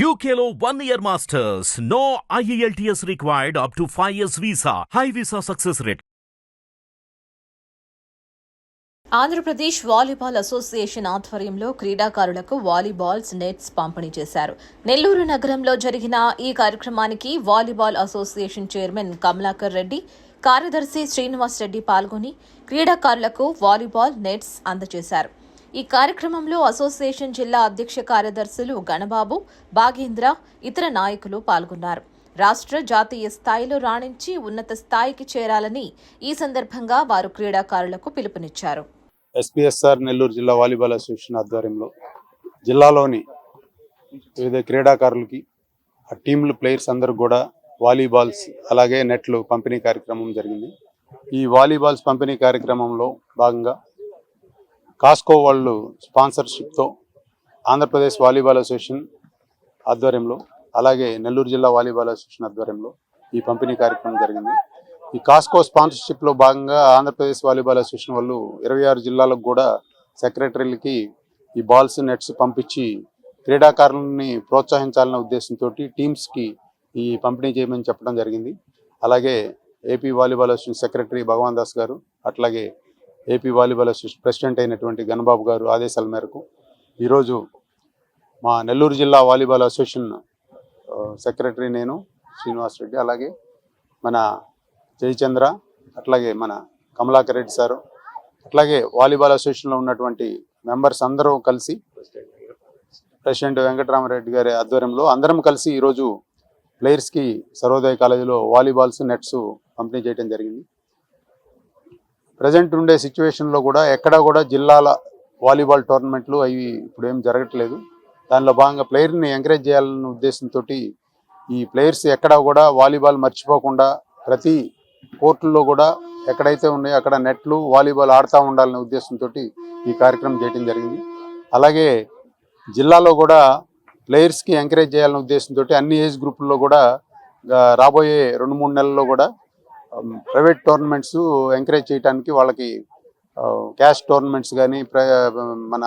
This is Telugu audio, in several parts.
యూకేలో one year masters no IELTS required up to five years visa high visa success rate Andhra Pradesh volleyball association ఆధ్వర్యంలో క్రీడాకారులకు వాలీబాల్స్ నెట్స్ పంపిణీ చేశారు. నెల్లూరు నగరంలో జరిగిన ఈ కార్యక్రమానికి volleyball association chairman Kamalakar Reddy కార్యదర్శి శ్రీనివాస్ రెడ్డి పాల్గొని క్రీడాకారులకు వాలీబాల్ నెట్స్ అందజేశారు. ఈ కార్యక్రమంలో అసోసియేషన్ జిల్లా అధ్యక్ష కార్యదర్శులు గణబాబు బాగేంద్ర ఇతర నాయకులు పాల్గొన్నారు. రాష్ట్ర జాతీయ స్థాయిలో రాణించి ఉన్నత స్థాయికి చేరాలని ఈ సందర్భంగా వారు క్రీడాకారులకు పిలుపునిచ్చారు. ఎస్పీఎస్ఆర్ నెల్లూరు జిల్లా వాలీబాల్ అసోసియేషన్ ఆధ్వర్యంలో జిల్లాలోని వివిధ క్రీడాకారులకి ఆ టీంలు ప్లేయర్స్ అందరూ కూడా వాలీబాల్స్ అలాగే నెట్లు పంపిణీ కార్యక్రమం జరిగింది. ఈ వాలీబాల్స్ పంపిణీ కార్యక్రమంలో భాగంగా కాస్కో వాళ్ళు స్పాన్సర్షిప్తో ఆంధ్రప్రదేశ్ వాలీబాల్ అసోసియేషన్ ఆధ్వర్యంలో అలాగే నెల్లూరు జిల్లా వాలీబాల్ అసోసియేషన్ ఆధ్వర్యంలో ఈ పంపిణీ కార్యక్రమం జరిగింది. ఈ కాస్కో స్పాన్సర్షిప్లో భాగంగా ఆంధ్రప్రదేశ్ వాలీబాల్ అసోసియేషన్ వాళ్ళు ఇరవై ఆరు జిల్లాలకు కూడా సెక్రటరీలకి ఈ బాల్స్ నెట్స్ పంపించి క్రీడాకారులని ప్రోత్సహించాలనే ఉద్దేశంతో టీమ్స్కి ఈ పంపిణీ చేయమని చెప్పడం జరిగింది. అలాగే AP volleyball association secretary Bhagavan Das garu అట్లాగే ఏపీ వాలీబాల్ అసోసియేషన్ ప్రెసిడెంట్ అయినటువంటి గణబాబు గారు ఆదేశాల మేరకు ఈరోజు మా నెల్లూరు జిల్లా వాలీబాల్ అసోసియేషన్ సెక్రటరీ నేను శ్రీనివాస్ రెడ్డి అలాగే మన జయచంద్ర అట్లాగే మన కమలాకర్ రెడ్డి సారు అట్లాగే వాలీబాల్ అసోసియేషన్లో ఉన్నటువంటి మెంబర్స్ అందరూ కలిసి ప్రెసిడెంట్ వెంకటరామరెడ్డి గారి ఆధ్వర్యంలో అందరం కలిసి ఈరోజు ప్లేయర్స్కి సర్వోదయ కాలేజీలో వాలీబాల్స్ నెట్స్ పంపిణీ చేయడం జరిగింది. ప్రజెంట్ ఉండే సిచ్యువేషన్లో కూడా ఎక్కడా కూడా జిల్లాల వాలీబాల్ టోర్నమెంట్లు అవి ఇప్పుడు ఏం జరగట్లేదు. దానిలో భాగంగా ప్లేయర్ని ఎంకరేజ్ చేయాలన్న ఉద్దేశంతో ఈ ప్లేయర్స్ ఎక్కడా కూడా వాలీబాల్ మర్చిపోకుండా ప్రతి కోర్టుల్లో కూడా ఎక్కడైతే ఉన్నాయో అక్కడ నెట్లు వాలీబాల్ ఆడుతూ ఉండాలనే ఉద్దేశంతో ఈ కార్యక్రమం చేయడం జరిగింది. అలాగే జిల్లాలో కూడా ప్లేయర్స్కి ఎంకరేజ్ చేయాలనే ఉద్దేశంతో అన్ని ఏజ్ గ్రూపుల్లో కూడా రాబోయే రెండు మూడు నెలల్లో కూడా ప్రైవేట్ టోర్నమెంట్స్ ఎంకరేజ్ చేయడానికి వాళ్ళకి క్యాష్ టోర్నమెంట్స్ కానీ మన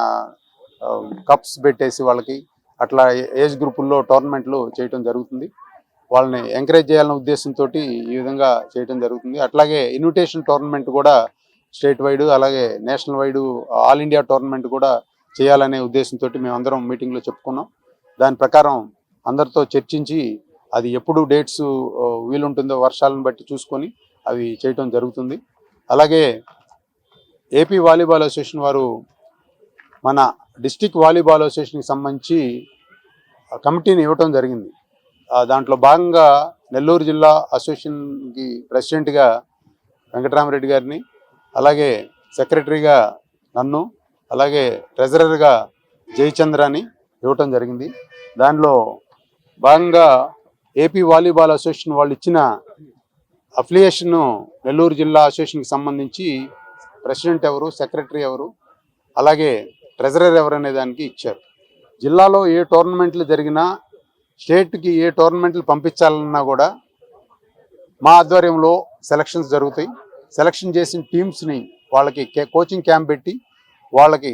um, కప్స్ పెట్టేసి వాళ్ళకి అట్లా ఏజ్ గ్రూపుల్లో టోర్నమెంట్లు చేయటం జరుగుతుంది. వాళ్ళని ఎంకరేజ్ చేయాలనే ఉద్దేశంతో ఈ విధంగా చేయటం జరుగుతుంది. అట్లాగే ఇన్విటేషన్ టోర్నమెంట్ కూడా స్టేట్ వైడ్ అలాగే national wide all India tournament కూడా చేయాలనే ఉద్దేశంతో మేమందరం మీటింగ్లో చెప్పుకున్నాం. దాని ప్రకారం అందరితో చర్చించి అది ఎప్పుడు డేట్స్ వీలుంటుందో వర్షాలను బట్టి చూసుకొని అవి చేయటం జరుగుతుంది. అలాగే ఏపీ వాలీబాల్ అసోసియేషన్ వారు మన డిస్టిక్ వాలీబాల్ అసోసియేషన్కి సంబంధించి ఆ కమిటీని ఇవ్వటం జరిగింది. దాంట్లో భాగంగా నెల్లూరు జిల్లా అసోసియేషన్కి ప్రెసిడెంట్గా వెంకటరామరెడ్డి గారిని అలాగే సెక్రటరీగా నన్ను అలాగే ట్రెజరర్గా జయచంద్రాని ఇవ్వటం జరిగింది. దానిలో భాగంగా ఏపీ వాలీబాల్ అసోసియేషన్ వాళ్ళు ఇచ్చిన అఫిలియేషన్ నెల్లూరు జిల్లా అసోసియేషన్కి సంబంధించి ప్రెసిడెంట్ ఎవరు సెక్రటరీ ఎవరు అలాగే ట్రెజరర్ ఎవరు అనే దానికి ఇచ్చారు. జిల్లాలో ఏ టోర్నమెంట్లు జరిగినా స్టేట్కి ఏ టోర్నమెంట్లు పంపించాలన్నా కూడా మా ఆధ్వర్యంలో సెలక్షన్స్ జరుగుతాయి. సెలక్షన్ చేసిన టీమ్స్ని వాళ్ళకి కోచింగ్ క్యాంప్ పెట్టి వాళ్ళకి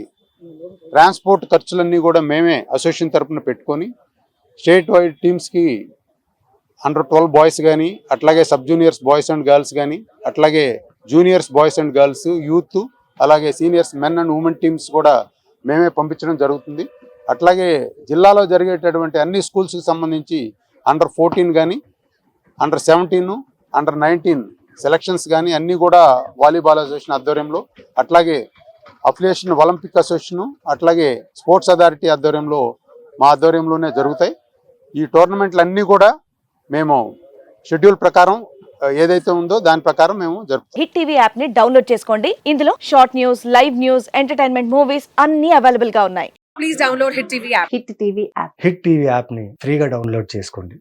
ట్రాన్స్పోర్ట్ ఖర్చులన్నీ కూడా మేమే అసోసియేషన్ తరపున పెట్టుకొని స్టేట్ వైడ్ టీమ్స్కి అండర్ ట్వెల్వ్ బాయ్స్ కానీ అట్లాగే sub juniors boys and girls కానీ అట్లాగే juniors boys and girls youth అలాగే seniors men and women teams కూడా మేమే పంపించడం జరుగుతుంది. అట్లాగే జిల్లాలో జరిగేటటువంటి అన్ని స్కూల్స్కి సంబంధించి అండర్ ఫోర్టీన్ కానీ under seventeen under nineteen selections కానీ అన్నీ కూడా వాలీబాల్ అసోసియేషన్ ఆధ్వర్యంలో అట్లాగే అఫిలియేషన్ ఒలింపిక్ అసోసియేషన్ అట్లాగే స్పోర్ట్స్ అథారిటీ ఆధ్వర్యంలో మా ఆధ్వర్యంలోనే జరుగుతాయి. ఈ టోర్నమెంట్లు అన్నీ కూడా మేము షెడ్యూల్ ప్రకారం ఏదైతే ఉందో దాని ప్రకారం మేము జరుపుతాం హిట్ టీవీ యాప్ని డౌన్లోడ్ చేసుకోండి. ఇందులో short news live news entertainment movies అన్ని అవైలబుల్గా ఉన్నాయి. Please download Hit TV app. Hit TV app Hit TV యాప్ని ఫ్రీగా డౌన్లోడ్ చేసుకోండి.